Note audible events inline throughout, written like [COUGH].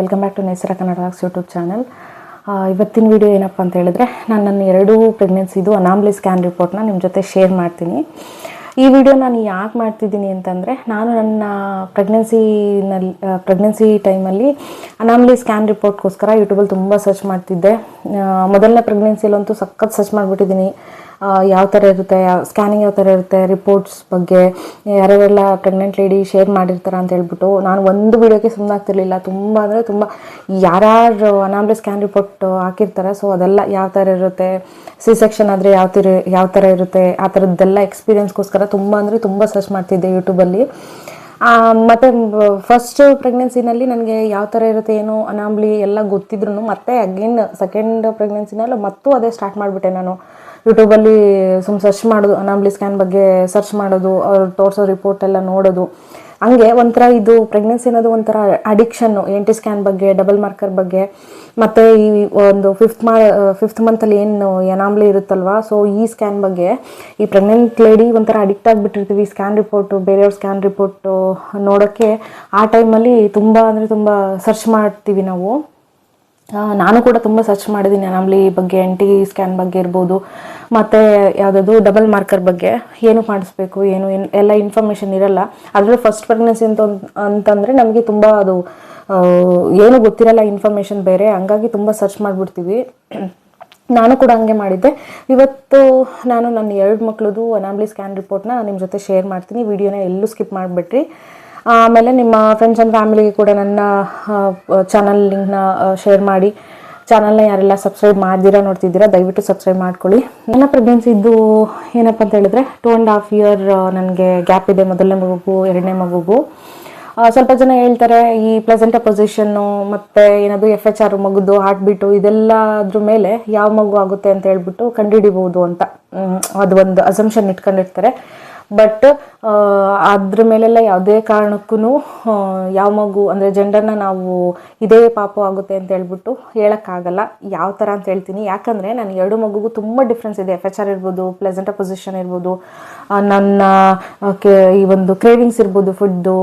Welcome back to Nesara Kannada YouTube channel ಇವತ್ತಿನ video ಏನಪ್ಪ ಅಂತ ಹೇಳಿದ್ರೆ ನಾನು ನನ್ನ ಎರಡೂ ಪ್ರೆಗ್ನೆನ್ಸಿದು ಅನಾಮ್ಲಿ ಸ್ಕ್ಯಾನ್ ರಿಪೋರ್ಟ್ನ ನಿಮ್ಮ ಜೊತೆ ಶೇರ್ ಮಾಡ್ತೀನಿ. ಈ ವಿಡಿಯೋ ನಾನು ಯಾಕೆ ಮಾಡ್ತಿದ್ದೀನಿ ಅಂತಂದರೆ, ನಾನು ನನ್ನ ಪ್ರೆಗ್ನೆನ್ಸಿನಲ್ಲಿ ಪ್ರೆಗ್ನೆನ್ಸಿ ಟೈಮಲ್ಲಿ ಅನಾಮ್ಲಿ ಸ್ಕ್ಯಾನ್ ರಿಪೋರ್ಟ್ಗೋಸ್ಕರ ಯೂಟ್ಯೂಬಲ್ಲಿ ತುಂಬ ಸರ್ಚ್ ಮಾಡ್ತಿದ್ದೆ. ಮೊದಲನೇ ಪ್ರೆಗ್ನೆನ್ಸಿಲಂತೂ ಸಖತ್ ಸರ್ಚ್ ಮಾಡಿಬಿಟ್ಟಿದ್ದೀನಿ. ಯಾವ ಥರ ಇರುತ್ತೆ ಸ್ಕ್ಯಾನಿಂಗ್ ಯಾವ ಥರ ಇರುತ್ತೆ ರಿಪೋರ್ಟ್ಸ್ ಬಗ್ಗೆ, ಯಾರ್ಯಾರೆಲ್ಲ ಪ್ರೆಗ್ನೆಂಟ್ ಲೇಡಿ ಶೇರ್ ಮಾಡಿರ್ತಾರ ಅಂತ ಹೇಳ್ಬಿಟ್ಟು ನಾನು ಒಂದು ವಿಡಿಯೋಕ್ಕೆ ಸುಮ್ಮನೆ ಆಗ್ತಿರ್ಲಿಲ್ಲ. ತುಂಬ ಅಂದರೆ ತುಂಬ ಯಾರ್ಯಾರು ಅನಾಂಬ್ಲಿ ಸ್ಕ್ಯಾನ್ ರಿಪೋರ್ಟ್ ಹಾಕಿರ್ತಾರೆ ಸೊ ಅದೆಲ್ಲ ಯಾವ ಥರ ಇರುತ್ತೆ ಸಿ ಸೆಕ್ಷನ್ ಆದರೆ ಯಾವ ಥರ ಯಾವ ಥರ ಇರುತ್ತೆ, ಆ ಥರದ್ದೆಲ್ಲ ಎಕ್ಸ್ಪೀರಿಯನ್ಸ್ಗೋಸ್ಕರ ತುಂಬ ಅಂದರೆ ತುಂಬ ಸರ್ಚ್ ಮಾಡ್ತಿದ್ದೆ ಯೂಟ್ಯೂಬಲ್ಲಿ ಮತ್ತೆ ಫಸ್ಟ್ ಪ್ರೆಗ್ನೆನ್ಸಿನಲ್ಲಿ ನನಗೆ ಯಾವ ಥರ ಇರುತ್ತೆ, ಏನು ಅನಾಂಬ್ಲಿ ಎಲ್ಲ ಗೊತ್ತಿದ್ರು ಮತ್ತೆ ಅಗೇನ್ ಸೆಕೆಂಡ್ ಪ್ರೆಗ್ನೆನ್ಸಿನಲ್ಲಿ ಮತ್ತೂ ಅದೇ ಸ್ಟಾರ್ಟ್ ಮಾಡಿಬಿಟ್ಟೆ ನಾನು. ಯೂಟ್ಯೂಬಲ್ಲಿ ಸುಮ್ ಸರ್ಚ್ ಮಾಡೋದು ಅನಾಮ್ಲಿ ಸ್ಕ್ಯಾನ್ ಬಗ್ಗೆ ಸರ್ಚ್ ಮಾಡೋದು, ಅವ್ರು ತೋರಿಸೋ ರಿಪೋರ್ಟ್ ಎಲ್ಲ ನೋಡೋದು. ಹಂಗೆ ಒಂಥರ ಇದು ಪ್ರೆಗ್ನೆನ್ಸಿ ಅನ್ನೋದು ಒಂಥರ ಅಡಿಕ್ಷನ್ನು ಎನ್ ಟಿ ಸ್ಕ್ಯಾನ್ ಬಗ್ಗೆ ಡಬಲ್ ಮಾರ್ಕರ್ ಬಗ್ಗೆ. ಮತ್ತು ಈ ಒಂದು ಫಿಫ್ತ್ ಮಾ ಫಿಫ್ತ್ ಮಂತಲ್ಲಿ ಏನು ಎನಾಮ್ಲಿ ಇರುತ್ತಲ್ವ ಸೊ ಈ ಸ್ಕ್ಯಾನ್ ಬಗ್ಗೆ, ಈ ಪ್ರೆಗ್ನೆಂಟ್ ಲೇಡಿ ಒಂಥರ ಅಡಿಕ್ಟ್ ಆಗಿಬಿಟ್ಟಿರ್ತೀವಿ ಸ್ಕ್ಯಾನ್ ರಿಪೋರ್ಟು ಬೇರೆಯವ್ರ ಸ್ಕ್ಯಾನ್ ರಿಪೋರ್ಟು ನೋಡೋಕ್ಕೆ. ಆ ಟೈಮಲ್ಲಿ ತುಂಬ ಅಂದರೆ ತುಂಬ ಸರ್ಚ್ ಮಾಡ್ತೀವಿ ನಾವು. ನಾನು ಕೂಡ ತುಂಬ ಸರ್ಚ್ ಮಾಡಿದ್ದೀನಿ ಅನಾಮ್ಲಿ ಬಗ್ಗೆ ಎನ್ ಟಿ ಸ್ಕ್ಯಾನ್ ಬಗ್ಗೆ ಇರ್ಬೋದು, ಮತ್ತು ಯಾವುದಾದ್ರು ಡಬಲ್ ಮಾರ್ಕರ್ ಬಗ್ಗೆ ಏನು ಮಾಡಿಸ್ಬೇಕು, ಏನು ಎಲ್ಲ ಇನ್ಫಾರ್ಮೇಷನ್ ಇರಲ್ಲ. ಅದರಲ್ಲೂ ಫಸ್ಟ್ ಪ್ರೆಗ್ನೆನ್ಸಿ ಅಂತ ಅಂತಂದರೆ ನಮಗೆ ತುಂಬ ಅದು ಏನು ಗೊತ್ತಿರಲ್ಲ ಇನ್ಫಾರ್ಮೇಷನ್ ಬೇರೆ. ಹಂಗಾಗಿ ತುಂಬ ಸರ್ಚ್ ಮಾಡಿಬಿಡ್ತೀವಿ. ನಾನು ಕೂಡ ಹಂಗೆ ಮಾಡಿದ್ದೆ. ಇವತ್ತು ನಾನು ನನ್ನ ಎರಡು ಮಕ್ಳದ್ದು ಅನಾಮ್ಲಿ ಸ್ಕ್ಯಾನ್ ರಿಪೋರ್ಟ್ನ ನಿಮ್ಮ ಜೊತೆ ಶೇರ್ ಮಾಡ್ತೀನಿ. ವಿಡಿಯೋನ ಎಲ್ಲೂ ಸ್ಕಿಪ್ ಮಾಡಿಬಿಟ್ರಿ ಆಮೇಲೆ ನಿಮ್ಮ ಫ್ರೆಂಡ್ಸ್ ಆ್ಯಂಡ್ ಫ್ಯಾಮಿಲಿಗೆ ಕೂಡ ನನ್ನ ಚಾನಲ್ ಲಿಂಕ್ನ ಶೇರ್ ಮಾಡಿ. ಚಾನಲ್ನ ಯಾರೆಲ್ಲ ಸಬ್ಸ್ಕ್ರೈಬ್ ಮಾಡ್ದಿರಾ, ನೋಡ್ತಿದ್ದೀರಾ, ದಯವಿಟ್ಟು ಸಬ್ಸ್ಕ್ರೈಬ್ ಮಾಡ್ಕೊಳ್ಳಿ. ನನ್ನ ಪ್ರೆಗ್ನೆನ್ಸ್ ಇದ್ದು ಏನಪ್ಪ ಅಂತ ಹೇಳಿದ್ರೆ ಟೂ ಆ್ಯಂಡ್ ಹಾಫ್ ಇಯರ್ ನನಗೆ ಗ್ಯಾಪ್ ಇದೆ, ಮೊದಲನೇ ಮಗುಗು, ಎರಡನೇ ಮಗುಗು. ಸ್ವಲ್ಪ ಜನ ಹೇಳ್ತಾರೆ, ಈ ಪ್ಲೆಸೆಂಟ ಪೊಸಿಷನ್ನು ಮತ್ತು ಏನದು ಎಫ್ ಎಚ್ ಆರ್ ಮಗುದು ಹಾರ್ಟ್ ಬೀಟು ಇದೆಲ್ಲದ್ರ ಮೇಲೆ ಯಾವ ಮಗು ಆಗುತ್ತೆ ಅಂತ ಹೇಳ್ಬಿಟ್ಟು ಕಂಡುಹಿಡಿಬೋದು ಅಂತ. ಅದು ಒಂದು ಅಸಂಪ್ಷನ್ ಇಟ್ಕೊಂಡಿರ್ತಾರೆ. ಬಟ್ ಅದ್ರ ಮೇಲೆಲ್ಲ ಯಾವುದೇ ಕಾರಣಕ್ಕೂ ಯಾವ ಮಗು, ಅಂದರೆ ಜೆಂಡರ್ನ ನಾವು ಇದೇ ಪಾಪ ಆಗುತ್ತೆ ಅಂತ ಹೇಳ್ಬಿಟ್ಟು ಹೇಳೋಕ್ಕಾಗಲ್ಲ. ಯಾವ ಥರ ಅಂತ ಹೇಳ್ತೀನಿ. ಯಾಕಂದರೆ ನಾನು ಎರಡು ಮಗುಗೂ ತುಂಬ ಡಿಫ್ರೆನ್ಸ್ ಇದೆ. ಎಫ್ ಎಚ್ ಆರ್ ಇರ್ಬೋದು ಪ್ಲೆಸೆಂಟ್ ಪೊಸಿಷನ್ ಇರ್ಬೋದು ನನ್ನ ಈ ಒಂದು ಕ್ರೇವಿಂಗ್ಸ್ ಇರ್ಬೋದು ಫುಡ್ಡು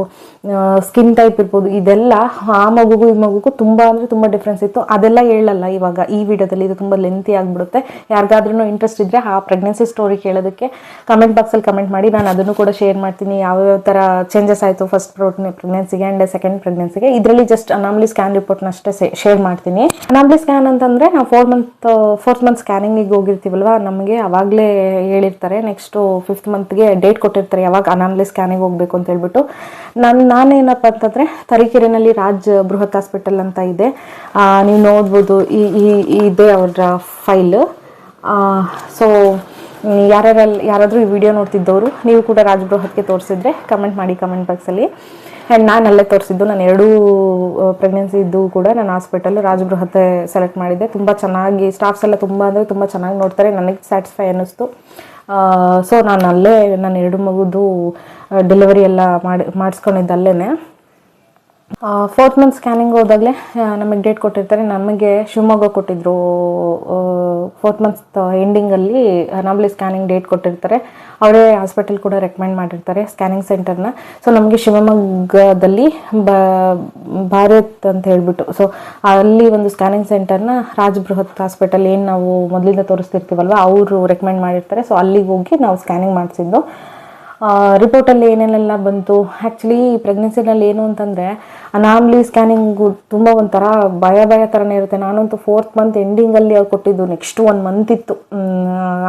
ಸ್ಕಿನ್ ಟೈಪ್ ಇರ್ಬೋದು, ಇದೆಲ್ಲ ಆ ಮಗುಗೂ, ಈ ಮಗುಗೂ ತುಂಬ ಅಂದರೆ ತುಂಬ ಡಿಫ್ರೆನ್ಸ್ ಇತ್ತು. ಅದೆಲ್ಲ ಹೇಳಲ್ಲ ಇವಾಗ. ಈ ವಿಡಿಯೋದಲ್ಲಿ ಇದು ತುಂಬ ಲೆಂತಿ ಆಗಿಬಿಡುತ್ತೆ. ಯಾರಿಗಾದ್ರೂ ಇಂಟ್ರೆಸ್ಟ್ ಇದ್ದರೆ ಆ ಪ್ರೆಗ್ನೆನ್ಸಿ ಸ್ಟೋರಿ ಕೇಳೋದಕ್ಕೆ ಕಮೆಂಟ್ ಬಾಕ್ಸಲ್ಲಿ ಕಮೆಂಟ್ ಮಾಡಿ. ನಾನು ಅದನ್ನು ಕೂಡ ಶೇರ್ ಮಾಡ್ತೀನಿ. ಯಾವ್ಯಾವ ಥರ ಚೇಂಜಸ್ ಆಯಿತು ಫಸ್ಟ್ ಪ್ರೆಗ್ನೆನ್ಸಿಗೆ ಆ್ಯಂಡ್ ಸೆಕೆಂಡ್ ಪ್ರೆಗ್ನೆನ್ಸಿಗೆ ಇದರಲ್ಲಿ ಜಸ್ಟ್ ಅನಾಮ್ಲಿ ಸ್ಕ್ಯಾನ್ ರಿಪೋರ್ಟ್ನ ಅಷ್ಟೇ ಶೇರ್ ಮಾಡ್ತೀನಿ. ಅನಾಮ್ಲಿ ಸ್ಕ್ಯಾನ್ ಅಂತಂದರೆ ನಾವು ಫೋರ್ ಮಂತ್ ಫೋರ್ತ್ ಮಂತ್ ಸ್ಕ್ಯಾನಿಂಗಿಗೆ ಹೋಗಿರ್ತೀವಲ್ವ? ನಮಗೆ ಅವಾಗಲೇ ಹೇಳಿರ್ತಾರೆ. ನೆಕ್ಸ್ಟು ಫಿಫ್ತ್ ಮಂತ್ಗೆ ಡೇಟ್ ಕೊಟ್ಟಿರ್ತಾರೆ ಯಾವಾಗ ಅನಾಮ್ಲಿ ಸ್ಕ್ಯಾನಿಗೆ ಹೋಗಬೇಕು ಅಂತ ಹೇಳ್ಬಿಟ್ಟು. ನಾನು, ನಾನೇನಪ್ಪ ಅಂತಂದರೆ ತರೀಕೆರೆನಲ್ಲಿ ರಾಜ್ ಬೃಹತ್ ಹಾಸ್ಪಿಟಲ್ ಅಂತ ಇದೆ. ನೀವು ನೋಡ್ಬೋದು ಈ- ಇದೆ ಅವರ ಫೈಲ್ ಸೊ ಯಾರ್ಯಾರಲ್ಲಿ ಯಾರಾದರೂ ಈ ವಿಡಿಯೋ ನೋಡ್ತಿದ್ದವರು, ನೀವು ಕೂಡ ರಾಜ್ಬೃಹತ್ಗೆ ತೋರಿಸಿದ್ರೆ ಕಮೆಂಟ್ ಮಾಡಿ ಕಮೆಂಟ್ ಬಾಕ್ಸಲ್ಲಿ ಆ್ಯಂಡ್ ನಾನು ಅಲ್ಲೇ ತೋರಿಸಿದ್ದು, ನಾನು ಎರಡೂ ಪ್ರೆಗ್ನೆನ್ಸಿ ಇದ್ದು ಕೂಡ ನಾನು ಹಾಸ್ಪಿಟಲ್ ರಾಜಬೃಹತ್ತೆ ಸೆಲೆಕ್ಟ್ ಮಾಡಿದ್ದೆ. ತುಂಬ ಚೆನ್ನಾಗಿ ಸ್ಟಾಫ್ಸ್ ಎಲ್ಲ ತುಂಬ ಅಂದರೆ ತುಂಬ ಚೆನ್ನಾಗಿ ನೋಡ್ತಾರೆ, ನನಗೆ ಸ್ಯಾಟಿಸ್ಫೈ ಅನ್ನಿಸ್ತು. ಸೊ ನಾನು ಅಲ್ಲೇ ನಾನು ಎರಡು ಮಗುದು ಡೆಲಿವರಿ ಎಲ್ಲ ಮಾಡಿ ಮಾಡಿಸ್ಕೊಂಡಿದ್ದೆ ಅಲ್ಲೇ ಫೋರ್ತ್ ಮಂತ್ ಸ್ಕ್ಯಾನಿಂಗ್ ಹೋದಾಗಲೇ ನಮಗೆ ಡೇಟ್ ಕೊಟ್ಟಿರ್ತಾರೆ. ನಮಗೆ ಶಿವಮೊಗ್ಗ ಕೊಟ್ಟಿದ್ರು ಫೋರ್ತ್ ಮಂತ್ ಎಂಡಿಂಗಲ್ಲಿ ನಮ್ಮಲ್ಲಿ ಸ್ಕ್ಯಾನಿಂಗ್ ಡೇಟ್ ಕೊಟ್ಟಿರ್ತಾರೆ. ಅವರೇ ಹಾಸ್ಪಿಟಲ್ ಕೂಡ ರೆಕಮೆಂಡ್ ಮಾಡಿರ್ತಾರೆ ಸ್ಕ್ಯಾನಿಂಗ್ ಸೆಂಟರ್ನ ಸೊ ನಮಗೆ ಶಿವಮೊಗ್ಗದಲ್ಲಿ ಭಾರತ್ ಅಂತ ಹೇಳಿಬಿಟ್ಟು ಸೊ ಅಲ್ಲಿ ಒಂದು ಸ್ಕ್ಯಾನಿಂಗ್ ಸೆಂಟರ್ನ ರಾಜ್ ಬೃಹತ್ ಹಾಸ್ಪಿಟಲ್ ಏನು ನಾವು ಮೊದಲಿಂದ ತೋರಿಸ್ತಿರ್ತೀವಲ್ವ, ಅವರು ರೆಕಮೆಂಡ್ ಮಾಡಿರ್ತಾರೆ. ಸೊ ಅಲ್ಲಿಗೆ ಹೋಗಿ ನಾವು ಸ್ಕ್ಯಾನಿಂಗ್ ಮಾಡಿಸಿದ್ದು. ರಿಪೋರ್ಟಲ್ಲಿ ಏನೇನೆಲ್ಲ ಬಂತು? ಆ್ಯಕ್ಚುಲಿ ಪ್ರೆಗ್ನೆನ್ಸಿನಲ್ಲಿ ಏನು ಅಂತಂದರೆ ಅನಾಮ್ಲಿ ಸ್ಕ್ಯಾನಿಂಗು ತುಂಬ ಒಂಥರ ಭಯ ಭಯ ಥರನೇ ಇರುತ್ತೆ. ನಾನಂತೂ ಫೋರ್ತ್ ಮಂತ್ ಎಂಡಿಂಗಲ್ಲಿ ಅವ್ರು ಕೊಟ್ಟಿದ್ದು. ನೆಕ್ಸ್ಟ್ ಒನ್ ಮಂತ್ ಇತ್ತು.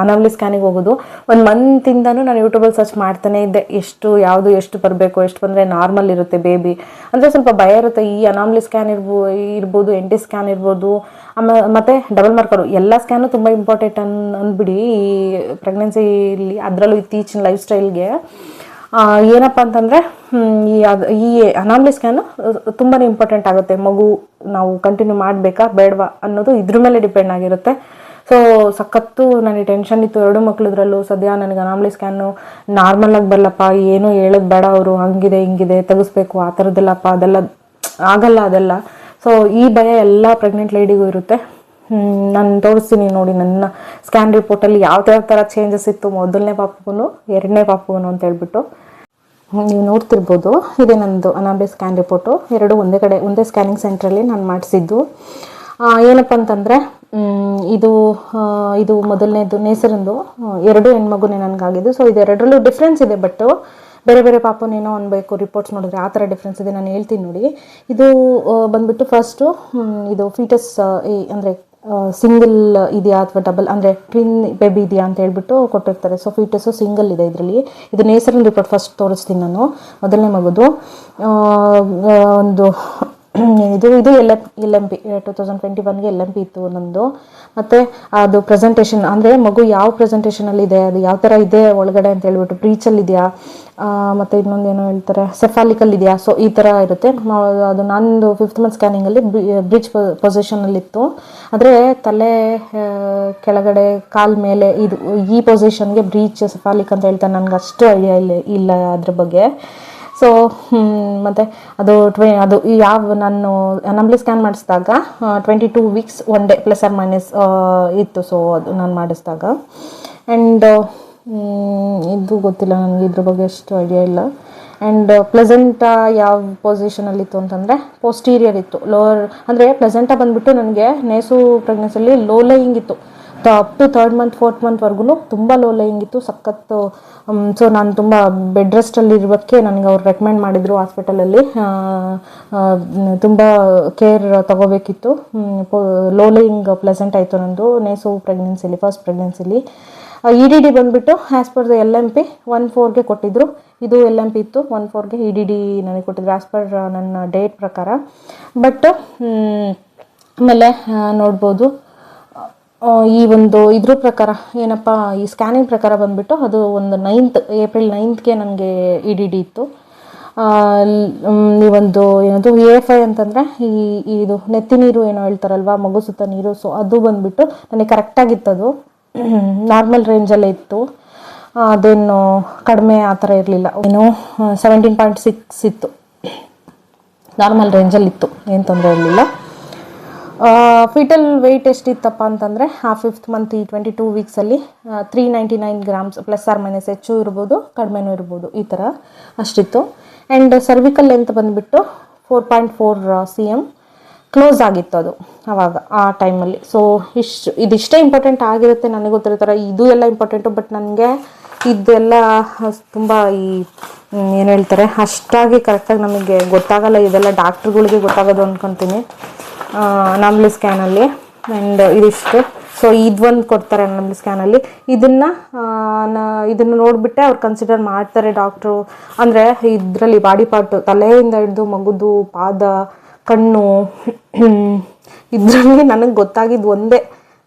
ಅನಾಮ್ಲಿ ಸ್ಕ್ಯಾನಿಗೆ ಹೋಗೋದು. ಒಂದು ಮಂತಿಂದನೂ ನಾನು ಯೂಟ್ಯೂಬಲ್ಲಿ ಸರ್ಚ್ ಮಾಡ್ತಾನೆ ಇದ್ದೆ. ಎಷ್ಟು, ಯಾವುದು ಎಷ್ಟು ಬರಬೇಕು, ಎಷ್ಟು ಬಂದರೆ ನಾರ್ಮಲ್ ಇರುತ್ತೆ ಬೇಬಿ ಅಂದರೆ ಸ್ವಲ್ಪ ಭಯ ಇರುತ್ತೆ. ಈ ಅನಾಮ್ಲಿ ಸ್ಕ್ಯಾನ್ ಇರ್ಬೋ, ಇರ್ಬೋದು ಎನ್ ಟಿ ಸ್ಕ್ಯಾನ್ ಇರ್ಬೋದು ಮತ್ತು ಡಬಲ್ ಮಾರ್ಕರು ಎಲ್ಲ ಸ್ಕ್ಯಾನು ತುಂಬ ಇಂಪಾರ್ಟೆಂಟ್ ಅನ್ ಅಂದ್ಬಿಡಿ ಈ ಪ್ರೆಗ್ನೆನ್ಸಿಲಿ ಅದರಲ್ಲೂ ಇತ್ತೀಚಿನ ಲೈಫ್ ಸ್ಟೈಲ್ಗೆ ಏನಪ್ಪ ಅಂತಂದರೆ ಈ ಅದು, ಈ ಅನಾಮ್ಲಿ ಸ್ಕ್ಯಾನು ತುಂಬಾ ಇಂಪಾರ್ಟೆಂಟ್ ಆಗುತ್ತೆ. ಮಗು ನಾವು ಕಂಟಿನ್ಯೂ ಮಾಡಬೇಕಾ ಬೇಡವಾ ಅನ್ನೋದು ಇದ್ರ ಮೇಲೆ ಡಿಪೆಂಡ್ ಆಗಿರುತ್ತೆ. ಸೊ ಸಖತ್ತು ನನಗೆ ಟೆನ್ಷನ್ ಇತ್ತು. ಎರಡು ಮಕ್ಳಿದ್ರಲ್ಲೂ ಸದ್ಯ ನನಗೆ ಅನಾಮ್ಲಿ ಸ್ಕ್ಯಾನು ನಾರ್ಮಲಾಗಿ ಬರಲಪ್ಪ. ಏನೂ ಹೇಳೋದು ಬೇಡ ಅವರು. ಹಂಗಿದೆ, ಹಿಂಗಿದೆ, ತೆಗಿಸ್ಬೇಕು. ಆ ಥರದ್ದೆಲ್ಲಪ್ಪ ಅದೆಲ್ಲ, ಆಗಲ್ಲ ಅದೆಲ್ಲ. ಸೊ ಈ ಭಯ ಎಲ್ಲ ಪ್ರೆಗ್ನೆಂಟ್ ಲೇಡಿಗೂ ಇರುತ್ತೆ. ನಾನು ತೋರಿಸ್ತೀನಿ ನೋಡಿ ನನ್ನ ಸ್ಕ್ಯಾನ್ ರಿಪೋರ್ಟಲ್ಲಿ ಯಾವ್ದ್ಯಾವ ಯಾವ ಥರ ಚೇಂಜಸ್ ಇತ್ತು ಮೊದಲನೇ ಪಾಪಗೂ ಎರಡನೇ ಪಾಪಗೂ ಅಂತ ಹೇಳ್ಬಿಟ್ಟು. ನೀವು ನೋಡ್ತಿರ್ಬೋದು, ಇದೇ ನನ್ನದು ಅನಾಬೆ ಸ್ಕ್ಯಾನ್ ರಿಪೋರ್ಟು ಎರಡು ಒಂದೇ ಕಡೆ, ಒಂದೇ ಸ್ಕ್ಯಾನಿಂಗ್ ಸೆಂಟ್ರಲ್ಲಿ ನಾನು ಮಾಡಿಸಿದ್ದು. ಏನಪ್ಪ ಅಂತಂದರೆ ಇದು ಇದು ಮೊದಲನೇದು, ನೇಸರಿಂದು ಎರಡು ಹೆಣ್ಮಗುನೇ ನನಗಾಗಿದ್ದು. ಸೊ ಇದೆರಡರಲ್ಲೂ ಡಿಫ್ರೆನ್ಸ್ ಇದೆ ಬಟ್ಟು ಬೇರೆ ಬೇರೆ ಪಾಪನೇನೋ ಅನ್ಬೇಕು ರಿಪೋರ್ಟ್ಸ್ ನೋಡಿದ್ರೆ ಆ ಥರ ಡಿಫ್ರೆನ್ಸ್ ಇದೆ, ನಾನು ಹೇಳ್ತೀನಿ ನೋಡಿ. ಇದು ಬಂದ್ಬಿಟ್ಟು ಫಸ್ಟು ಇದು ಫೀಟಸ್ ಅಂದರೆ ಸಿಂಗಲ್ ಇದೆಯಾ ಅಥವಾ ಡಬಲ್ ಅಂದರೆ ಟ್ವಿನ್ ಬೇಬಿ ಇದೆಯಾ ಅಂತ ಹೇಳ್ಬಿಟ್ಟು ಕೊಟ್ಟಿರ್ತಾರೆ. ಸೊ ಫೀಟಸ್ಸು ಸಿಂಗಲ್ ಇದೆ ಇದರಲ್ಲಿ. ಇದು ನೇಸರಿನ ರಿಪೋರ್ಟ್ ಫಸ್ಟ್ ತೋರಿಸ್ತೀನಿ ನಾನು. ಮೊದಲನೇ ಮಗುದು. ಒಂದು ಇದು ಇದು L M L M P two thousand twenty ಒನ್ಗೆ L M P ಇತ್ತು ನಂದು. ಮತ್ತು ಅದು ಪ್ರೆಸೆಂಟೇಷನ್ ಅಂದರೆ ಮಗು ಯಾವ ಪ್ರೆಸೆಂಟೇಷನಲ್ಲಿ ಇದೆ, ಅದು ಯಾವ ಥರ ಇದೆ ಒಳಗಡೆ ಅಂತ ಹೇಳ್ಬಿಟ್ಟು ಬ್ರೀಚಲ್ಲಿ ಇದೆಯಾ? ಮತ್ತು ಇನ್ನೊಂದು ಏನೋ ಹೇಳ್ತಾರೆ ಸೆಫಾಲಿಕಲ್ ಇದೆಯಾ? ಸೊ ಈ ಥರ ಇರುತ್ತೆ. ಅದು ನಂದು ಫಿಫ್ತ್ ಮಂತ್ ಸ್ಕ್ಯಾನಿಂಗಲ್ಲಿ ಬ್ರಿಡ್ಜ್ ಪೊಸಿಷನಲ್ಲಿತ್ತು ಆದರೆ ತಲೆ ಕೆಳಗಡೆ ಕಾಲ್ ಮೇಲೆ ಇದು, ಈ ಪೊಸಿಷನ್ಗೆ ಬ್ರೀಚ್ ಸೆಫಾಲಿಕ್ ಅಂತ ಹೇಳ್ತಾರೆ. ನನಗೆ ಅಷ್ಟು ಐಡಿಯಾ ಇಲ್ಲ ಇಲ್ಲ ಅದ್ರ ಬಗ್ಗೆ. ಸೊ ಮತ್ತು ಅದು ಟ್ವೆ ಅದು ಯಾವ ನಾನು ನಂಬ್ಲಿ ಸ್ಕ್ಯಾನ್ ಮಾಡಿಸಿದಾಗ twenty two weeks one day plus or minus ಇತ್ತು. ಸೊ ಅದು ನಾನು ಮಾಡಿಸಿದಾಗ. ಆ್ಯಂಡ್ ಇದು ಗೊತ್ತಿಲ್ಲ ನನಗೆ ಇದ್ರ ಬಗ್ಗೆ ಅಷ್ಟು ಐಡಿಯಾ ಇಲ್ಲ. ಆ್ಯಂಡ್ ಪ್ಲೆಸೆಂಟ ಯಾವ ಪೊಸಿಷನಲ್ಲಿತ್ತು ಅಂತಂದರೆ ಪೋಸ್ಟೀರಿಯರ್ ಇತ್ತು. ಲೋವರ್ ಅಂದರೆ ಪ್ಲೆಸೆಂಟ ಬಂದುಬಿಟ್ಟು ನನಗೆ ನೇಸು ಪ್ರೆಗ್ನೆನ್ಸಿಯಲ್ಲಿ ಲೋ ಲೈಯಿಂಗ್ ಇತ್ತು. Up to third month fourth ಮಂತ್ವರೆಗೂ ತುಂಬ ಲೋ ಲೈಯಿಂಗ್ ಇತ್ತು. ಸಖತ್ತು ಸೊ ನಾನು ತುಂಬ ಬೆಡ್ ರೆಸ್ಟಲ್ಲಿ ಇರೋಕ್ಕೆ ನನಗೆ ಅವ್ರು ರೆಕಮೆಂಡ್ ಮಾಡಿದರು ಹಾಸ್ಪಿಟಲಲ್ಲಿ ತುಂಬ ಕೇರ್ ತಗೋಬೇಕಿತ್ತು. ಲೋ ಲೈಯಿಂಗ್ ಪ್ಲೆಸೆಂಟ್ ಆಯಿತು ನಂದು. ನೇಸು ಪ್ರೆಗ್ನೆನ್ಸಿಲಿ ಫಸ್ಟ್ ಪ್ರೆಗ್ನೆನ್ಸಿಲಿ ಇ ಡಿ ಡಿ ಬಂದುಬಿಟ್ಟು as per the L M P one ಫೋರ್ಗೆ ಕೊಟ್ಟಿದ್ದರು ಇದು ಎಲ್ ಎಂ ಪಿ ಇತ್ತು. ಒನ್ ಫೋರ್ಗೆ ಇ ಡಿ ಡಿ ನನಗೆ ಕೊಟ್ಟಿದ್ರು ಆ್ಯಸ್ ಪರ್ ನನ್ನ ಡೇಟ್ ಪ್ರಕಾರ. ಬಟ್ ಆಮೇಲೆ ನೋಡ್ಬೋದು. ಈ ಒಂದು ಇದ್ರ ಪ್ರಕಾರ ಏನಪ್ಪ, ಈ ಸ್ಕ್ಯಾನಿಂಗ್ ಪ್ರಕಾರ ಬಂದುಬಿಟ್ಟು ಅದು ಒಂದು ನೈನ್ತ್ ಏಪ್ರಿಲ್ ನೈನ್ತ್ಗೆ ನನಗೆ ಇ ಡಿ ಡಿ ಇತ್ತು. ಒಂದು ಏನದು ಎ ಎಫ್ ಐ ಅಂತಂದರೆ ಈ, ಇದು ನೆತ್ತಿ ನೀರು ಏನೋ ಹೇಳ್ತಾರಲ್ವ, ಮಗು ಸುತ್ತ ನೀರು ಸೊ ಅದು ಬಂದುಬಿಟ್ಟು ನನಗೆ ಕರೆಕ್ಟಾಗಿತ್ತು ಅದು ನಾರ್ಮಲ್ ರೇಂಜಲ್ಲೇ ಇತ್ತು. ಅದೇನು ಕಡಿಮೆ ಆ ಥರ ಇರಲಿಲ್ಲ. ಏನು ಸೆವೆಂಟೀನ್ ಪಾಯಿಂಟ್ ಸಿಕ್ಸ್ ಇತ್ತು. ನಾರ್ಮಲ್ ರೇಂಜಲ್ಲಿತ್ತು ಏನು ತೊಂದರೆ ಇರಲಿಲ್ಲ. ಫೀಟಲ್ ವೆಯ್ಟ್ ಎಷ್ಟಿತ್ತಪ್ಪ ಅಂತಂದರೆ, ಆ ಫಿಫ್ತ್ ಮಂತ್ ಈ twenty two ವೀಕ್ಸಲ್ಲಿ three ninety nine grams plus or minus ಹೆಚ್ಚು ಇರ್ಬೋದು, ಕಡಿಮೆನೂ ಇರ್ಬೋದು, ಈ ಥರ ಅಷ್ಟಿತ್ತು. ಆ್ಯಂಡ್ ಸರ್ವಿಕಲ್ ಲೆಂತ್ ಬಂದುಬಿಟ್ಟು four point four C M close ಆಗಿತ್ತು ಅದು ಆವಾಗ ಆ ಟೈಮಲ್ಲಿ ಸೊ ಇಷ್ಟು, ಇದಿಷ್ಟೇ ಇಂಪಾರ್ಟೆಂಟ್ ಆಗಿರುತ್ತೆ ನನಗೆ ಗೊತ್ತಿರೋ ಇದು ಎಲ್ಲ ಇಂಪಾರ್ಟೆಂಟು ಬಟ್ ನನಗೆ ಇದೆಲ್ಲ ತುಂಬ ಈ ಏನು ಹೇಳ್ತಾರೆ, ಅಷ್ಟಾಗಿ ಕರೆಕ್ಟಾಗಿ ನಮಗೆ ಗೊತ್ತಾಗಲ್ಲ, ಇದೆಲ್ಲ ಡಾಕ್ಟ್ರುಗಳಿಗೆ ಗೊತ್ತಾಗೋದು ಅಂದ್ಕೊತೀನಿ ಅನಾಮ್ಲಿ ಸ್ಕ್ಯಾನಲ್ಲಿ ಆ್ಯಂಡ್ ಇದಿಷ್ಟು. ಸೊ ಇದೊಂದು ಕೊಡ್ತಾರೆ ನಮ್ಮ ಸ್ಕ್ಯಾನಲ್ಲಿ ಇದನ್ನು ಇದನ್ನು ನೋಡಿಬಿಟ್ಟೆ ಅವ್ರು ಕನ್ಸಿಡರ್ ಮಾಡ್ತಾರೆ ಡಾಕ್ಟ್ರು ಅಂದರೆ ಇದರಲ್ಲಿ ಬಾಡಿ ಪಾರ್ಟು ತಲೆಯಿಂದ ಹಿಡಿದು ಮಗುದು, ಪಾದ, ಕಣ್ಣು, ಇದರಲ್ಲಿ ನನಗೆ ಗೊತ್ತಾಗಿದ್ದು ಒಂದೇ.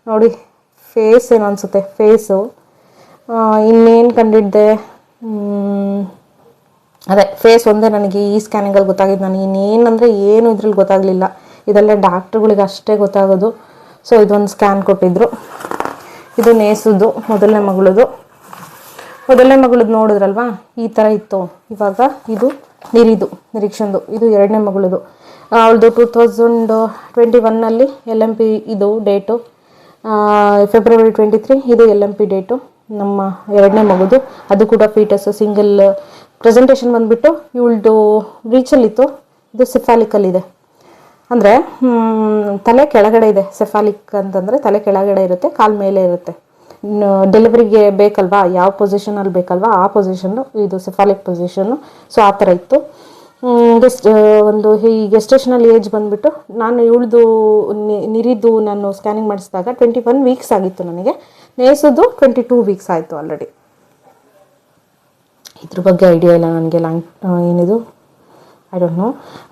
ನೋಡಿ ಫೇಸ್ ಏನು ಅನಿಸುತ್ತೆ? ಫೇಸು ಇನ್ನೇನು ಕಂಡಿದ್ದೆ? ಅದೇ ಫೇಸ್ ಒಂದೇ ನನಗೆ ಈ ಸ್ಕ್ಯಾನಿಂಗಲ್ಲಿ ಗೊತ್ತಾಗಿದ್ದು ನನಗೆ ಇನ್ನೇನಂದರೆ ಏನು ಇದ್ರಲ್ಲಿ ಗೊತ್ತಾಗಲಿಲ್ಲ. ಇದೆಲ್ಲ ಡಾಕ್ಟ್ರುಗಳಿಗೆ ಅಷ್ಟೇ ಗೊತ್ತಾಗೋದು. ಸೊ ಇದೊಂದು ಸ್ಕ್ಯಾನ್ ಕೊಟ್ಟಿದ್ರು. ಇದು ನೇಸುದು, ಮೊದಲನೇ ಮಗಳದು. ಮೊದಲನೇ ಮಗಳದ್ದು ನೋಡಿದ್ರಲ್ವಾ? ಈ ಥರ ಇತ್ತು. ಇವಾಗ ಇದು ನಿರಿದು, ನಿರೀಕ್ಷೆಂದು. ಇದು ಎರಡನೇ ಮಗಳದು. ಅವಳದು ಟೂ ತೌಸಂಡ್ ಟ್ವೆಂಟಿ ಒನ್ನಲ್ಲಿ ಎಲ್ ಎಂ ಪಿ ಇದು ಡೇಟು ಫೆಬ್ರವರಿ ಟ್ವೆಂಟಿ ತ್ರೀ ಇದು ಎಲ್ ಎಂ ಪಿ ಡೇಟು ನಮ್ಮ ಎರಡನೇ ಮಗುದು. ಅದು ಕೂಡ ಫೀಟಸ್ ಸಿಂಗಲ್ ಪ್ರೆಸೆಂಟೇಷನ್ ಬಂದುಬಿಟ್ಟು ಇವಳದು ರೀಚಲ್ಲಿತ್ತು ಇದು ಸಿಫಾಲಿಕಲ್ಲಿದೆ ಅಂದರೆ ತಲೆ ಕೆಳಗಡೆ ಇದೆ ಸೆಫಾಲಿಕ್ ಅಂತಂದರೆ ತಲೆ ಕೆಳಗಡೆ ಇರುತ್ತೆ, ಕಾಲು ಮೇಲೆ ಇರುತ್ತೆ. ಡೆಲಿವರಿಗೆ ಬೇಕಲ್ವಾ? ಯಾವ ಪೊಸಿಷನಲ್ಲಿ ಬೇಕಲ್ವಾ? ಆ ಪೊಸಿಷನ್ನು ಇದು ಸೆಫಾಲಿಕ್ ಪೊಸಿಷನ್ನು ಸೊ ಆ ಥರ ಇತ್ತು. ಗೆಸ್ಟ್ ಒಂದು ಈ ಗೆಸ್ಟೇಷನಲ್ ಏಜ್ ಬಂದುಬಿಟ್ಟು, ನಾನು ಇಳಿದು ನಿರಿದು, ನಾನು ಸ್ಕ್ಯಾನಿಂಗ್ ಮಾಡಿಸಿದಾಗ ಟ್ವೆಂಟಿ ಒನ್ ವೀಕ್ಸ್ ಆಗಿತ್ತು ನನಗೆ. ನೇಸೋದು ಟ್ವೆಂಟಿ ಟೂ ವೀಕ್ಸ್ ಆಯಿತು ಆಲ್ರೆಡಿ ಇದ್ರ ಬಗ್ಗೆ ಐಡಿಯಾ ಇಲ್ಲ ನನಗೆ, ಲಾಂಗ್ ಏನಿದು? ಐ ಡೋಂಟ್ ನೋ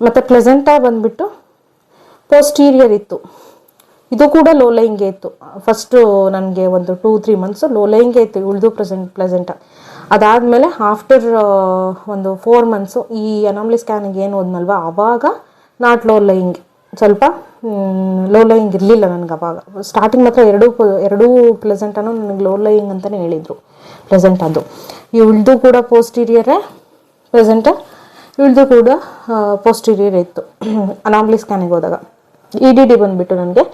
ಮತ್ತು ಪ್ಲೆಸೆಂಟಾ ಬಂದುಬಿಟ್ಟು ಪೋಸ್ಟೀರಿಯರ್ ಇತ್ತು. ಇದು ಕೂಡ ಲೋ ಲೈಂಗೆ ಇತ್ತು ಫಸ್ಟು ನನಗೆ ಒಂದು ಟೂ ತ್ರೀ ಮಂತ್ಸು ಲೋ ಲೈಂಗೆ ಇತ್ತು ಉಳಿದು ಪ್ರೆಸೆಂಟ್ ಪ್ಲೆಸೆಂಟಾಗಿ ಅದಾದಮೇಲೆ ಆಫ್ಟರ್ ಒಂದು ಫೋರ್ ಮಂತ್ಸು ಈ ಅನಾಮ್ಲಿ ಸ್ಕ್ಯಾನಿಂಗ್ ಏನು ಹೋದ್ನಲ್ವ? ಆವಾಗ ನಾಟ್ ಲೋ ಲೈಂಗ್ ಸ್ವಲ್ಪ ಲೋ ಲೈಂಗ್ ಇರಲಿಲ್ಲ ನನಗೆ ಅವಾಗ. ಸ್ಟಾರ್ಟಿಂಗ್ ಮಾತ್ರ ಎರಡೂ ಎರಡೂ ಪ್ಲೆಸೆಂಟನ್ನು ನನಗೆ ಲೋ ಲೈಂಗ್ ಅಂತಲೇ ಹೇಳಿದರು. ಪ್ಲೆಸೆಂಟ್ ಅದು. ಈ ಉಳಿದು ಕೂಡ ಪೋಸ್ಟೀರಿಯರೇ ಪ್ರೆಸೆಂಟ ಇಳಿದು ಕೂಡ ಪೋಸ್ಟೀರಿಯರ್ ಇತ್ತು. [CLEARS THROAT] ಅನಾಮ್ಲಿ ಸ್ಕ್ಯಾನಿಗೆ ಹೋದಾಗ. ಇ ಡಿ ಡಿ ಬಂದುಬಿಟ್ಟು ನನಗೆ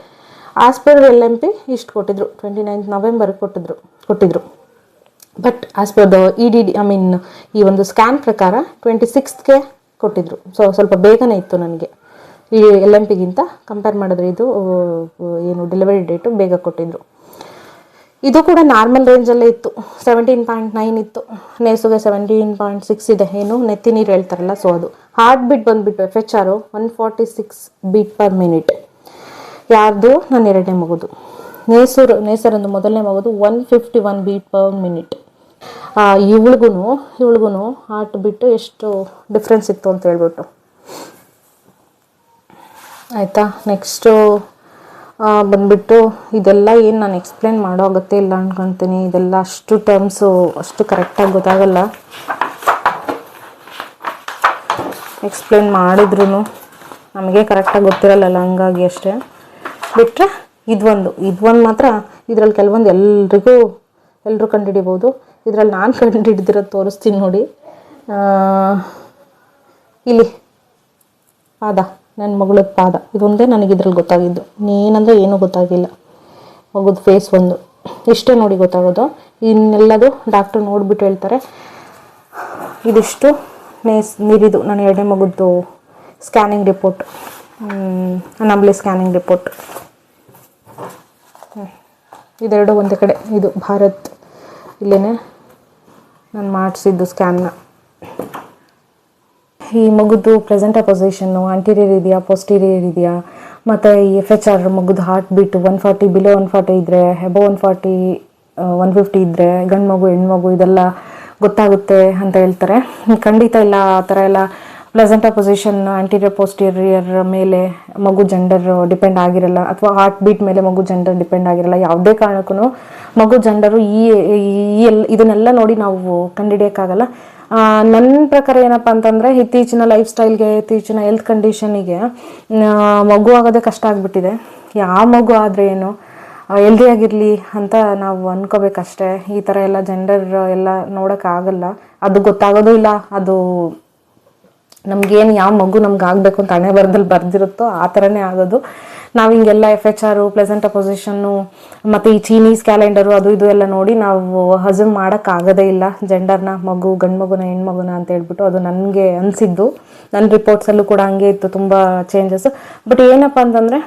ಆಸ್ಪರ್ ಎಲ್ ಎಂ ಪಿ ಇಷ್ಟು ಕೊಟ್ಟಿದ್ರು. ಟ್ವೆಂಟಿ ನೈನ್ತ್ ನವೆಂಬರ್ ಕೊಟ್ಟಿದ್ರು ಕೊಟ್ಟಿದ್ರು. But as per the E D D I mean ಈ ಒಂದು ಸ್ಕ್ಯಾನ್ ಪ್ರಕಾರ ಟ್ವೆಂಟಿ ಸಿಕ್ಸ್ತ್ಗೆ ಕೊಟ್ಟಿದ್ರು. ಸೊ ಸ್ವಲ್ಪ ಬೇಗನೆ ಇತ್ತು ನನಗೆ. ಈ ಎಲ್ ಎಂ ಪಿಗಿಂತ ಕಂಪೇರ್ ಮಾಡಿದ್ರೆ ಇದು ಏನು ಡೆಲಿವರಿ ಡೇಟು ಬೇಗ ಕೊಟ್ಟಿದ್ರು. ಇದು ಕೂಡ ನಾರ್ಮಲ್ ರೇಂಜಲ್ಲೇ ಇತ್ತು. ಸೆವೆಂಟೀನ್ ಪಾಯಿಂಟ್ ನೈನ್ ಇತ್ತು. ನೇಸುಗೆ ಸೆವೆಂಟೀನ್ ಪಾಯಿಂಟ್ ಸಿಕ್ಸ್ ಇದೆ. ಏನು? ನೆತ್ತಿ ನೀರು ಹೇಳ್ತಾರಲ್ಲ ಸೊ ಅದು. ಹಾರ್ಟ್ ಬೀಟ್ ಬಂದುಬಿಟ್ಟು F H R one forty six beat per minute ಯಾರ್ದು? ನನ್ನ ಎರಡನೇ ಮಗುದು. ನೇಸರು, ನೇಸರಂದು ಮೊದಲನೇ ಮಗುದು one fifty one beat per minute ಇವಳಿಗೂ ಇವಳಿಗೂ ಹಾರ್ಟ್ ಬಿಟ್ಟು ಎಷ್ಟು ಡಿಫ್ರೆನ್ಸ್ ಇತ್ತು ಅಂತ ಹೇಳ್ಬಿಟ್ಟು. ಆಯಿತಾ? ನೆಕ್ಸ್ಟು ಬಂದ್ಬಿಟ್ಟು ಇದೆಲ್ಲ ಏನು ನಾನು ಎಕ್ಸ್ಪ್ಲೇನ್ ಮಾಡೋ ಅಗತ್ಯ ಇಲ್ಲ ಅನ್ಕೊತೀನಿ. ಇದೆಲ್ಲ ಅಷ್ಟು ಟರ್ಮ್ಸು ಅಷ್ಟು ಕರೆಕ್ಟಾಗಿ ಗೊತ್ತಾಗಲ್ಲ. ಎಕ್ಸ್ಪ್ಲೇನ್ ಮಾಡಿದ್ರು ನಮಗೆ ಕರೆಕ್ಟಾಗಿ ಗೊತ್ತಿರಲ್ಲಲ್ಲ ಹಂಗಾಗಿ ಅಷ್ಟೇ. ಬಿಟ್ಟರೆ ಇದೊಂದು ಇದೊಂದು ಮಾತ್ರ ಇದರಲ್ಲಿ ಕೆಲವೊಂದು ಎಲ್ರಿಗೂ ಎಲ್ಲರೂ ಕಂಡುಹಿಡಿಬೋದು. ಇದರಲ್ಲಿ ನಾನು ಕಂಡುಹಿಡ್ದಿರೋದು ತೋರಿಸ್ತೀನಿ ನೋಡಿ. ಇಲ್ಲಿ. ಪಾದ ನನ್ನ ಮಗಳ ಪಾದ. ಇದೊಂದೇ ನನಗೆ ಇದ್ರಲ್ಲಿ ಗೊತ್ತಾಗಿದ್ದು. ನೀನಂದ್ರೆ ಏನೂ ಗೊತ್ತಾಗಿಲ್ಲ ಮಗುದ ಫೇಸ್ ಒಂದು. ಇಷ್ಟೇ ನೋಡಿ ಗೊತ್ತಾಗೋದು. ಇನ್ನೆಲ್ಲದು ಡಾಕ್ಟ್ರು ನೋಡಿಬಿಟ್ಟು ಹೇಳ್ತಾರೆ. ಇದಿಷ್ಟು ನೇಸ್ ನೀರಿದು. ನನ್ನ ಎರಡನೇ ಮಗುದ್ದು scanning report anomaly scanning report ಇದೆರಡು ಒಂದೇ ಕಡೆ. ಇದು ಭಾರತ್ ಇಲ್ಲೇ ನಾನು ಮಾಡಿಸಿದ್ದು ಸ್ಕ್ಯಾನ್ನ ಈ ಮಗುದು ಪ್ರೆಸೆಂಟ್ ಪೊಸಿಷನ್ ಆಂಟೀರಿಯರ್ ಇದೆಯಾ ಪೋಸ್ಟೀರಿಯರ್ ಇದೆಯಾ, ಮತ್ತು ಈ F H R ಮಗುದು heart beat one forty below one forty ಇದ್ದರೆ above one forty one fifty ಇದ್ದರೆ ಗಂಡು ಮಗು ಹೆಣ್ಮಗು ಇದೆಲ್ಲ ಗೊತ್ತಾಗುತ್ತೆ ಅಂತ ಹೇಳ್ತಾರೆ. ಖಂಡಿತ ಇಲ್ಲ, ಆ ಥರ ಎಲ್ಲ ಪ್ರೆಸೆಂಟ್ ಪೊಸಿಷನ್ ಆಂಟೀರಿಯರ್ ಪೋಸ್ಟೀರಿಯರ್ ಮೇಲೆ ಮಗು ಜೆಂಡರ್ ಡಿಪೆಂಡ್ ಆಗಿರಲ್ಲ, ಅಥವಾ ಹಾರ್ಟ್ ಬೀಟ್ ಮೇಲೆ ಮಗು ಜೆಂಡರ್ ಡಿಪೆಂಡ್ ಆಗಿರಲ್ಲ, ಯಾವುದೇ ಕಾರಣಕ್ಕೂ ಮಗು ಜೆಂಡರು ಈ ಎಲ್ ಇದನ್ನೆಲ್ಲ ನೋಡಿ ನಾವು ಕಂಡುಹಿಡಿಯೋಕ್ಕಾಗಲ್ಲ. ನನ್ನ ಪ್ರಕಾರ ಏನಪ್ಪ ಅಂತಂದರೆ ಇತ್ತೀಚಿನ ಲೈಫ್ ಸ್ಟೈಲ್ಗೆ ಇತ್ತೀಚಿನ ಹೆಲ್ತ್ ಕಂಡೀಷನಿಗೆ ಮಗು ಆಗೋದೇ ಕಷ್ಟ ಆಗಿಬಿಟ್ಟಿದೆ. ಯಾವ ಮಗು ಆದರೆ ಏನು? ಹೆಲ್ದಿ ಆಗಿರಲಿ ಅಂತ ನಾವು ಅನ್ಕೋಬೇಕಷ್ಟೇ. ಈ ಥರ ಎಲ್ಲ ಜೆಂಡರ್ ಎಲ್ಲ ನೋಡೋಕ್ಕಾಗಲ್ಲ ಅದು ಗೊತ್ತಾಗೋದು ಇಲ್ಲ. ಅದು ನಮಗೇನು ಯಾವ ಮಗು ನಮ್ಗೆ ಆಗಬೇಕು ಅಂತ ಹಣೆ ಬರದಲ್ಲಿ ಬರೆದಿರುತ್ತೋ ಆ ಥರನೇ ಆಗೋದು. ನಾವು ಹಿಂಗೆಲ್ಲ F H R placenta opposition ಮತ್ತು ಈ ಚೀನೀಸ್ ಕ್ಯಾಲೆಂಡರು ಅದು ಇದು ಎಲ್ಲ ನೋಡಿ ನಾವು ಹಜಮ್ ಮಾಡೋಕ್ಕಾಗೋದೇ ಇಲ್ಲ. ಜೆಂಡರ್ನ ಮಗು ಗಂಡು ಮಗುನ ಹೆಣ್ಮಗುನ ಅಂತ ಹೇಳ್ಬಿಟ್ಟು ಅದು ನನಗೆ ಅನಿಸಿದ್ದು. ನನ್ನ ರಿಪೋರ್ಟ್ಸಲ್ಲೂ ಕೂಡ ಹಂಗೆ ಇತ್ತು, ತುಂಬ ಚೇಂಜಸ್ ಬಟ್ ಏನಪ್ಪ ಅಂತಂದರೆ,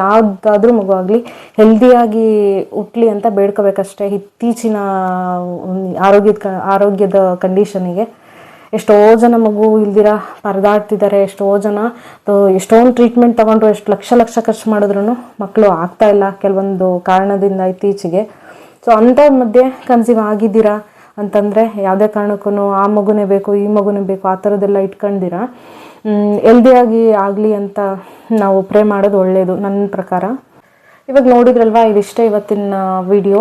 ಯಾವುದಾದ್ರೂ ಮಗು ಆಗಲಿ ಹೆಲ್ದಿಯಾಗಿ ಹುಟ್ಲಿ ಅಂತ ಬೇಡ್ಕೋಬೇಕಷ್ಟೇ ಇತ್ತೀಚಿನ, ಆರೋಗ್ಯದ ಆರೋಗ್ಯದ ಕಂಡೀಷನಿಗೆ ಎಷ್ಟೋ ಜನ ಮಗು ಇಲ್ದಿರ ಪರದಾಡ್ತಿದ್ದಾರೆ, ಎಷ್ಟೋ ಜನ ಎಷ್ಟೊಂದು ಟ್ರೀಟ್ಮೆಂಟ್ ತಗೊಂಡ್ರು, ಎಷ್ಟು ಲಕ್ಷ ಲಕ್ಷ ಖರ್ಚು ಮಾಡಿದ್ರು ಮಕ್ಕಳು ಆಗ್ತಾ ಇಲ್ಲ ಕೆಲವೊಂದು ಕಾರಣದಿಂದ ಇತ್ತೀಚೆಗೆ. ಸೊ ಅಂಥ ಮಧ್ಯೆ ಕನ್ಸೀವ್ ಆಗಿದ್ದೀರಾ? ಅಂತಂದರೆ ಯಾವುದೇ ಕಾರಣಕ್ಕೂ ಆ ಮಗುನೇ ಬೇಕು, ಈ ಮಗುನೇ ಬೇಕು, ಆ ಥರದ್ದೆಲ್ಲ ಇಟ್ಕೊಂಡಿರ? ಎಲ್ದಿಯಾಗಿ ಆಗಲಿ ಅಂತ ನಾವು ಪ್ರೇ ಮಾಡೋದು ಒಳ್ಳೆಯದು ನನ್ನ ಪ್ರಕಾರ. ಇವಾಗ ನೋಡಿದ್ರಲ್ವಾ, ಇದಿಷ್ಟೇ ಇವತ್ತಿನ ವಿಡಿಯೋ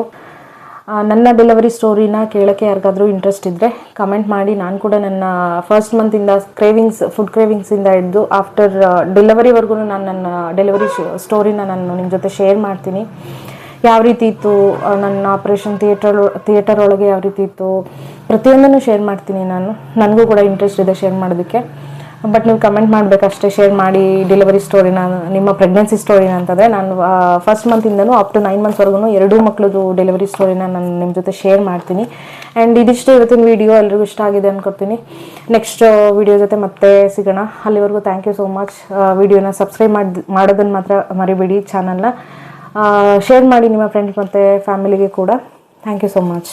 ನನ್ನ ಡೆಲಿವರಿ ಸ್ಟೋರಿನ ಕೇಳೋಕ್ಕೆ ಯಾರಿಗಾದರೂ ಇಂಟ್ರೆಸ್ಟ್ ಇದ್ದರೆ ಕಮೆಂಟ್ ಮಾಡಿ. ನಾನು ಕೂಡ ನನ್ನ ಫಸ್ಟ್ ಮಂತಿಂದ ಕ್ರೇವಿಂಗ್ಸ್ ಫುಡ್ ಕ್ರೇವಿಂಗ್ಸಿಂದ ಹಿಡಿದು ಆಫ್ಟರ್ ಡೆಲಿವರಿವರೆಗೂ ನಾನು ನನ್ನ ಡೆಲಿವರಿ ಸ್ಟೋರಿನ ನಾನು ನಿಮ್ಮ ಜೊತೆ ಶೇರ್ ಮಾಡ್ತೀನಿ. ಯಾವ ರೀತಿ ಇತ್ತು ನನ್ನ ಆಪ್ರೇಷನ್ ಥಿಯೇಟರ್ ಥಿಯೇಟರ್ ಒಳಗೆ ಯಾವ ರೀತಿ ಇತ್ತು, ಪ್ರತಿಯೊಂದನ್ನು ಶೇರ್ ಮಾಡ್ತೀನಿ ನಾನು. ನನಗೂ ಕೂಡ ಇಂಟ್ರೆಸ್ಟ್ ಇದೆ ಶೇರ್ ಮಾಡೋದಕ್ಕೆ. ಬಟ್ ನೀವು ಕಮೆಂಟ್ ಮಾಡಬೇಕಷ್ಟೇ ಶೇರ್ ಮಾಡಿ ಡೆಲಿವರಿ ಸ್ಟೋರಿನ ನಿಮ್ಮ ಪ್ರೆಗ್ನೆನ್ಸಿ ಸ್ಟೋರಿನ ಅಂತಂದರೆ ನಾನು ಫಸ್ಟ್ ಮಂತಿಂದನೂ ಅಪ್ ಟು ನೈನ್ ಮಂತ್ಸ್ವರೆಗೂ ಎರಡೂ ಮಕ್ಕಳದು ಡೆಲಿವರಿ ಸ್ಟೋರಿನ ನಾನು ನಿಮ್ಮ ಜೊತೆ ಶೇರ್ ಮಾಡ್ತೀನಿ. ಆ್ಯಂಡ್ ಇದಿಷ್ಟು ಇವತ್ತಿನ ವೀಡಿಯೋ ಎಲ್ರಿಗೂ ಇಷ್ಟ ಆಗಿದೆ ಅಂದ್ಕೊಡ್ತೀನಿ ನೆಕ್ಸ್ಟ್ ವಿಡಿಯೋ ಜೊತೆ ಮತ್ತೆ ಸಿಗೋಣ. ಅಲ್ಲಿವರೆಗೂ ಥ್ಯಾಂಕ್ ಯು ಸೋ ಮಚ್ ವಿಡಿಯೋನ ಸಬ್ಸ್ಕ್ರೈಬ್ ಮಾಡಿ ಮಾಡೋದನ್ನು ಮಾತ್ರ ಮರಿಬೇಡಿ ಚಾನಲ್ನ ಶೇರ್ ಮಾಡಿ ನಿಮ್ಮ ಫ್ರೆಂಡ್ಸ್ ಮತ್ತು ಫ್ಯಾಮಿಲಿಗೆ ಕೂಡ. Thank you so much